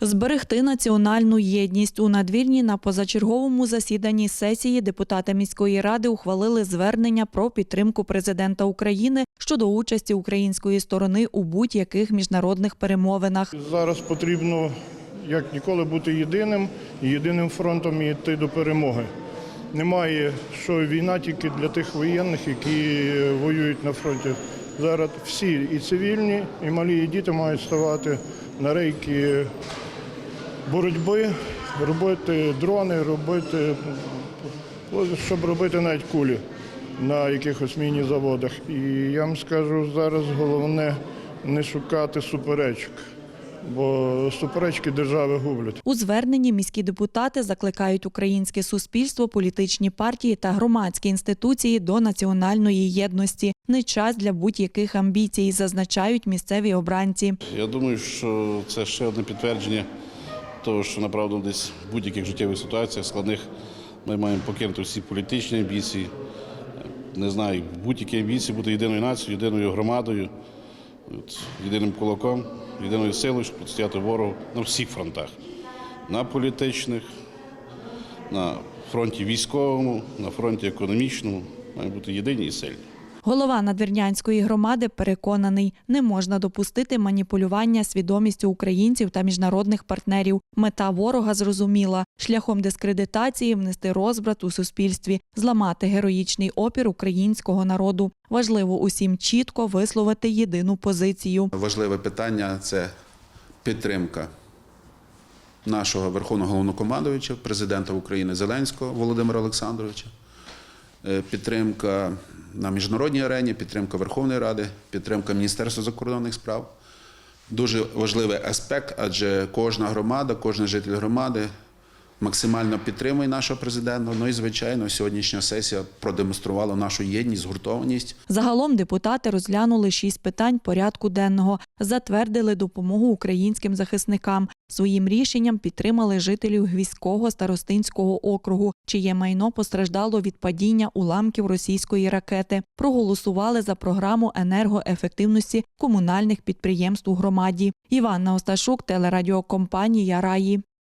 Зберегти національну єдність у надвірні на позачерговому засіданні сесії депутати міської ради ухвалили звернення про підтримку президента України щодо участі української сторони у будь-яких міжнародних перемовинах. Зараз потрібно як ніколи бути єдиним і єдиним фронтом і йти до перемоги. Немає що війна тільки для тих воєнних, які воюють на фронті. Зараз всі і цивільні, і малі і діти мають ставати на рейки боротьби, робити дрони, робити, щоб робити навіть кулі на якихось міні-заводах. І я вам скажу, зараз головне не шукати суперечок, бо суперечки держави гублять. У зверненні міські депутати закликають українське суспільство, політичні партії та громадські інституції до національної єдності. Не час для будь-яких амбіцій, зазначають місцеві обранці. Я думаю, що це ще одне підтвердження того, що направду десь в будь-яких життєвих ситуаціях складних ми маємо покинути всі політичні амбіції. Не знаю, будь-які амбіції бути єдиною нацією, єдиною громадою, от, єдиним кулаком, єдиною силою, щоб протистояти ворогу на всіх фронтах. На політичних, на фронті військовому, на фронті економічному. Маємо бути єдині і сильні. Голова надвірнянської громади переконаний, не можна допустити маніпулювання свідомістю українців та міжнародних партнерів. Мета ворога зрозуміла шляхом дискредитації внести розбрат у суспільстві, зламати героїчний опір українського народу. Важливо усім чітко висловити єдину позицію. Важливе питання це підтримка нашого верховного головнокомандуюча, президента України Зеленського Володимира Олександровича, підтримка на міжнародній арені, підтримка Верховної Ради, підтримка Міністерства закордонних справ. Дуже важливий аспект, адже кожна громада, кожен житель громади максимально підтримує нашого президента. Ну і звичайно, сьогоднішня сесія продемонструвала нашу єдність, згуртованість. Загалом депутати розглянули шість питань порядку денного, затвердили допомогу українським захисникам. Своїм рішенням підтримали жителів Гвізького старостинського округу, чиє майно постраждало від падіння уламків російської ракети. Проголосували за програму енергоефективності комунальних підприємств у громаді. Іванна Осташук, телерадіокомпанія Раї.